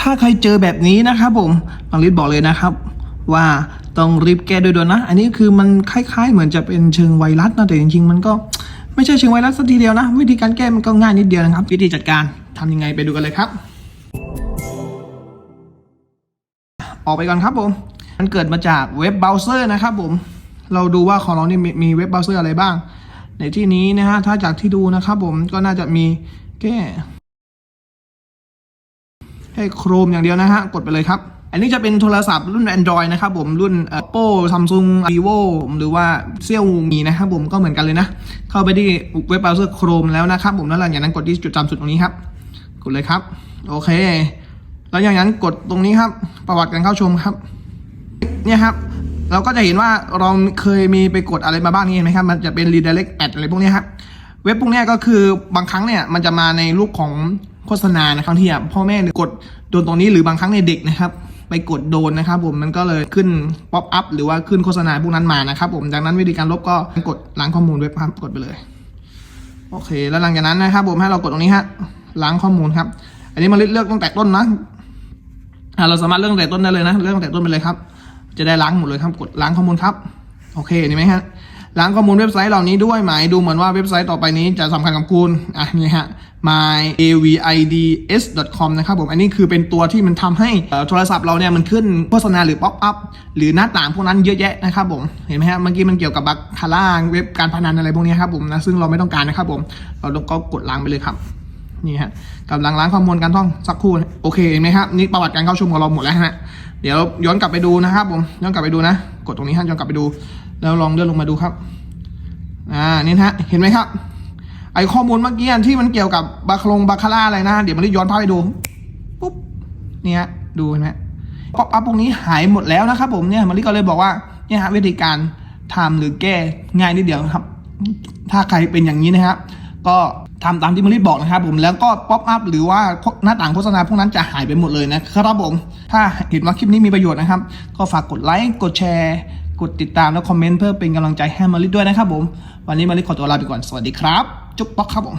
ถ้าใครเจอแบบนี้นะครับผมบางลิศบอกเลยนะครับ ว่าต้องรีบแก้โดยด่วนนะ อันนี้คือมันคล้าย ๆ เหมือนจะเป็นเชิงไวรัสนะแต่จริงๆมันก็ไม่ใช่เชิงไวรัสสักทีเดียวนะ วิธีการแก้มันก็ง่ายนิดเดียวนะครับ วิธีจัดการทำยังไงไปดูกันเลยครับ ออกไปก่อนครับผม มันเกิดมาจากเว็บเบราว์เซอร์นะครับผม เราดูว่าของเรานี่มีมีเว็บเบราว์เซอร์อะไรบ้าง ในที่นี้นะฮะถ้าจากที่ดูนะครับผมก็น่าจะมีแก้ ให้โครมอย่างเดียวนะฮะ กดไปเลยครับ อันนี้จะเป็นโทรศัพท์รุ่น Android นะครับผมรุ่น Oppo Samsung Vivo หรือว่าเซี่ยวมีนะครับผมก็เหมือนกันเลยนะ เข้าไปที่เว็บเบราว์เซอร์ Chrome แล้วนะครับผมแล้วหลังจากนั้นกดที่จุดจำจุดตรงนี้ครับ กดเลยครับ โอเค แล้วอย่างนั้นกดตรงนี้ครับ ประวัติการเข้าชมครับ เนี่ยครับเราก็จะเห็นว่าเราเคยมีไปกดอะไรมาบ้างนี่เห็นไหมครับ มันจะเป็น redirect ad อะไรพวกนี้ครับ เว็บพวกนี้ก็คือบางครั้งเนี่ยมันจะมาในรูปของ โฆษณานะครับที่พ่อแม่กดโดนตรงนี้หรือบางครั้งในเด็กนะครับไปกดโดนนะครับผมมันก็เลยขึ้นป๊อปอัพหรือว่าขึ้นโฆษณาพวกนั้นมานะครับผมดังนั้นวิธีการลบก็กดล้างข้อมูลเว็บครับกดไปเลยโอเค แล้วหลังจากนั้นนะครับผมให้เรากดตรงนี้ฮะล้างข้อมูลครับ อันนี้มาเลือกตั้งแต่ต้นนะเราสามารถเรื่องแต่ต้นได้เลยนะเรื่องแต่ต้นไปเลยครับ จะได้ล้างหมดเลยครับกดล้างข้อมูลครับ โอเคเห็นไหมฮะ ล้างข้อมูลเว็บไซต์เหล่านี้ด้วยหมายดูเหมือนว่าเว็บไซต์ต่อไปนี้จะสำคัญกับคุณอะนี่ฮะ myavids.com นะครับผม อันนี้คือเป็นตัวที่มันทำให้โทรศัพท์เราเนี่ยมันขึ้นโฆษณาหรือป๊อปอัพหรือหน้าต่างพวกนั้นเยอะแยะนะครับผม เห็นไหมฮะเมื่อกี้มันเกี่ยวกับบัคคาร่าเว็บการพนันอะไรพวกนี้ครับผมนะซึ่งเราไม่ต้องการนะครับผม เราก็กดล้างไปเลยครับนี่ฮะกำลังล้างข้อมูลการท่องสักครู่โอเคเห็นไหมครับนี่ประวัติการเข้าชมของเราหมดแล้วฮะเดี๋ยวย้อนกลับไปดูนะครับผมย้อนกลับไปดูนะ ดตรงนี้ฮะย้อนกลับไปดู แล้วลองเลื่อนลงมาดูครับ อ่านี่นะฮะ เห็นไหมครับ ไอข้อมูลเมื่อกี้ที่มันเกี่ยวกับบาคลงบาคาร่าอะไรนะ เดี๋ยวมันได้ย้อนภาพไปดู ปุ๊บ เนี่ยฮะดูเห็นไหมป๊อปอัพพวกนี้หายหมดแล้วนะครับผมเนี่ยมาริก็เลยบอกว่าเนี่ยฮะวิธีการทำหรือแก้ง่ายนิดเดียวครับ ถ้าใครเป็นอย่างนี้นะครับ ก็ทำตามที่มาริบอกนะครับผมแล้วก็ป๊อปอัพหรือว่าหน้าต่างโฆษณาพวกนั้นจะหายไปหมดเลยนะครับผม ถ้าเห็นว่าคลิปนี้มีประโยชน์นะครับ ก็ฝากกดไลค์กดแชร์ กดติดตามและคอมเมนต์เพื่อเป็นกำลังใจให้มาริด้วยนะครับผม วันนี้มาริขอตัวลาไปก่อนสวัสดีครับ จุ๊บป๊อกครับผม